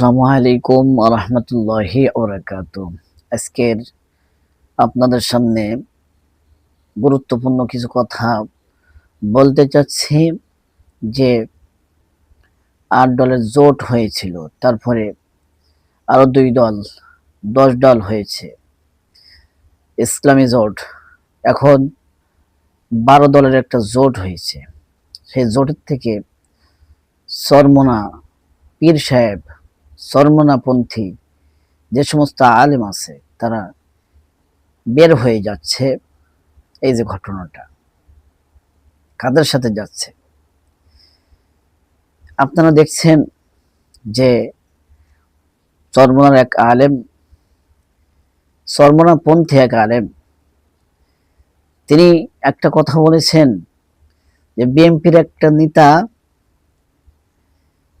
আসসালামু আলাইকুম রহমতুল্লাহি ওবরাকাত আজকের আপনাদের সামনে গুরুত্বপূর্ণ কিছু কথা বলতে চাচ্ছি যে আট দলের জোট হয়েছিল, তারপরে আরও দুই দল, দশ দল হয়েছে। ইসলামী জোট। এখন বারো দলের একটা জোট হয়েছে। সেই জোটের থেকে সরমনা পীর সাহেব সরমনাপন্থী যে সমস্ত আলেম আছে, তারা বের হয়ে যাচ্ছে এই যে ঘটনাটা। কাদের সাথে যাচ্ছে? আপনারা দেখছেন যে সরমনার এক আলেম সরমনাপন্থী এক আলেম, তিনি একটা কথা বলেছেন যে বিএনপির একটা নেতা,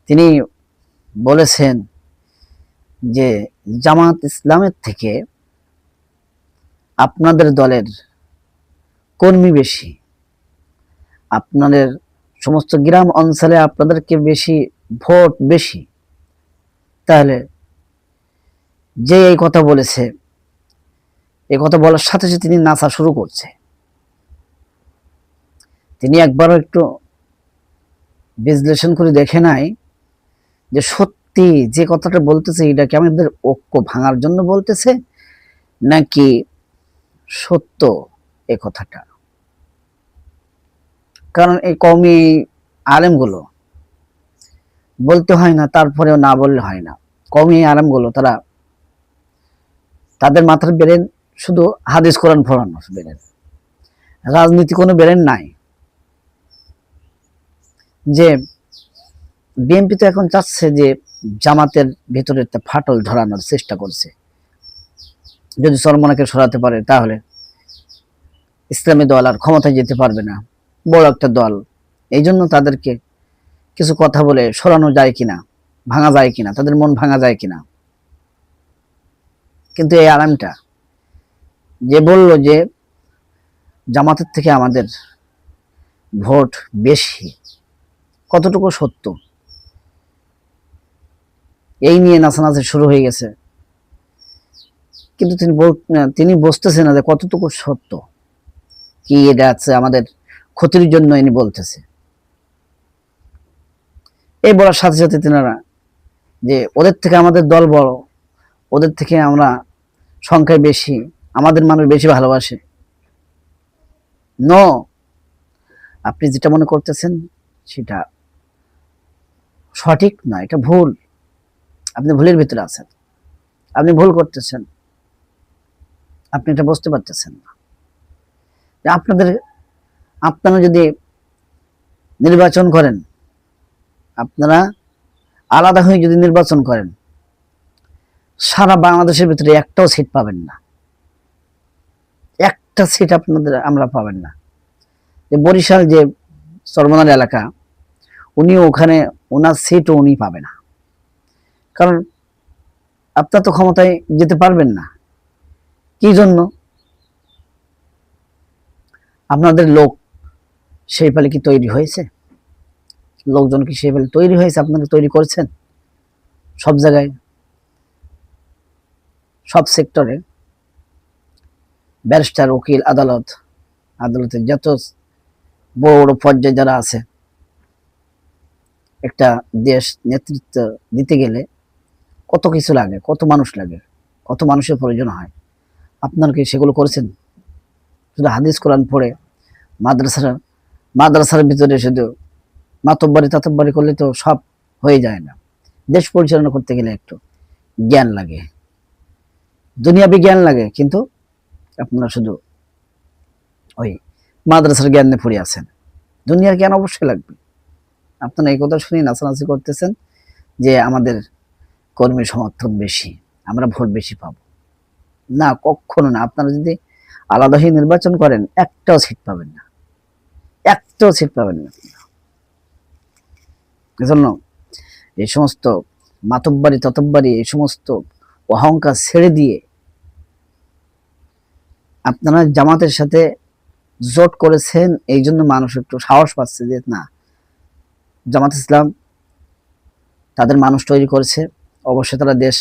তিনি বলেছেন যে জামাত ইসলামের থেকে আপনাদের দলের কর্মী বেশি, আপনাদের সমস্ত গ্রাম অঞ্চলে আপনাদেরকে বেশি ভোট বেশি, তাহলে যে এই কথা বলেছে এই কথা বলার সাথে সাথে তিনি নাচা শুরু করছে। তিনি একবারও একটু বিশ্লেষণ করে দেখে নাই যে সত্যি যে কথাটা বলতেছে, এটা কি আমাদের ঐক্য ভাঙার জন্য বলতেছে? নাকি সত্য এ কথাটা? কারণ এই কমি আলেমগুলো বলতে হয় না, তারপরেও না বললে হয় না। কমি আলেমগুলো, তারা তাদের মাথার বেরেন শুধু হাদিস কোরআন ফোরানো বেরেন। রাজনীতি কোনো বেরেন নাই। যে বিএনপি তো এখন চাচ্ছে যে জামাতের ভেতরে একটা ফাটল ধরানোর চেষ্টা করছে। যদি সলমনাকে সরাতে পারে, তাহলে ইসলামী দল আর ক্ষমতায় যেতে পারবে না। বড় একটা দল। এই জন্য তাদেরকে কিছু কথা বলে সরানো যায় কিনা, ভাঙা যায় কিনা, তাদের মন ভাঙা যায় কিনা। কিন্তু এই আরামটা, যে বলল যে জামাতের থেকে আমাদের ভোট বেশি, কতটুকু সত্য? এই নিয়ে নাচানাচি শুরু হয়ে গেছে। কিন্তু তিনি তিনি বুঝতেছেন না যে কতটুকু সত্য। কি এটা আছে আমাদের ক্ষতির জন্য ইনি বলতেছে। এই বলার সাথে সাথে তিনারা যে ওদের থেকে আমাদের দল বড়, ওদের থেকে আমরা সংখ্যায় বেশি, আমাদের মানুষ বেশি ভালোবাসে। ন আপনি যেটা মনে করতেছেন সেটা সঠিক না এটা ভুল। আপনি ভুলের ভিতরে আছেন। আপনি ভুল করতেছেন। আপনি এটা বুঝতে পারতেছেন না। আপনাদের, আপনারা যদি নির্বাচন করেন, আপনারা আলাদা হয়ে যদি নির্বাচন করেন, সারা বাংলাদেশের ভিতরে একটাও সিট পাবেন না। একটা সিট আপনাদের আমরা পাবেন না। যে বরিশাল যে সর্বনার এলাকা উনি ওখানে, ওনার সিটও উনি পাবে না। কারণ আপনার তো ক্ষমতায় যেতে পারবেন না। কি জন্য? আপনাদের লোক সেই পালে কি তৈরি হয়েছে? লোকজন কি সেই পালে তৈরি হয়েছে? আপনারা তৈরি করেছেন? সব জায়গায়, সব সেক্টরে ব্যারিস্টার, উকিল, আদালত, আদালতের যত বড় বড় পর্যায়ে যারা আছে, একটা দেশ নেতৃত্ব দিতে গেলে কত কিছু লাগে, কত মানুষ লাগে, কত মানুষের প্রয়োজন হয়। আপনারা কি সেগুলো করেছেন? শুধু হাদিস কোরআন পড়ে, মাদ্রাসার মাদ্রাসার ভিতরে শুধু মাতব্বারি, তাতব্বারি করলে তো সব হয়ে যায় না। দেশ পরিচালনা করতে গেলে একটু জ্ঞান লাগে। দুনিয়াবি জ্ঞান লাগে, কিন্তু আপনারা শুধু ওই মাদ্রাসার জ্ঞান নিয়ে পড়ে আছেন। দুনিয়ার জ্ঞান অবশ্যই লাগবে। আপনারা এই কথা শুনে নাচানাচি করতেছেন যে আমাদের কর্মী সমর্থন বেশি, আমরা ভোট বেশি পাব। না, কখনো না, আপনারা যদি আলাদা হয়ে নির্বাচন করেন, একটাও সিট পাবেন না। একটাও সিট পাবেন না। এজন্য এই সমস্ত মাতব্বারি, ততব্বারি, এই সমস্ত অহংকার ছেড়ে দিয়ে আপনারা জামাতের সাথে জোট করেছেন, এই জন্য মানুষ একটু সাহস পাচ্ছে যে, না, জামাত ইসলাম তাদের মানুষ তৈরি করেছে। অবশ্যই তারা দেশ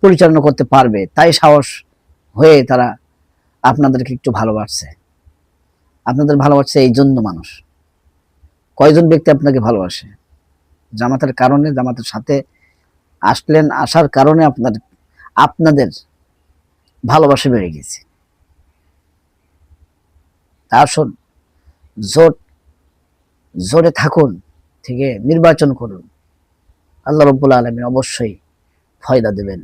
পরিচালনা করতে পারবে। তাই সাহস হয়ে তারা আপনাদেরকে একটু ভালোবাসছে। আপনাদের ভালোবাসছে এই জন্য মানুষ। কয়জন ব্যক্তি আপনাকে ভালোবাসে? জামাতের কারণে, জামাতের সাথে আসলেন, আসার কারণে আপনার, আপনাদের ভালোবাসা বেড়ে গেছে। আসুন, জোট, জোরে থাকুন থেকে নির্বাচন করুন। আল্লাহ রব্বুল আলমী অবশ্যই ফয়দা দেবেন।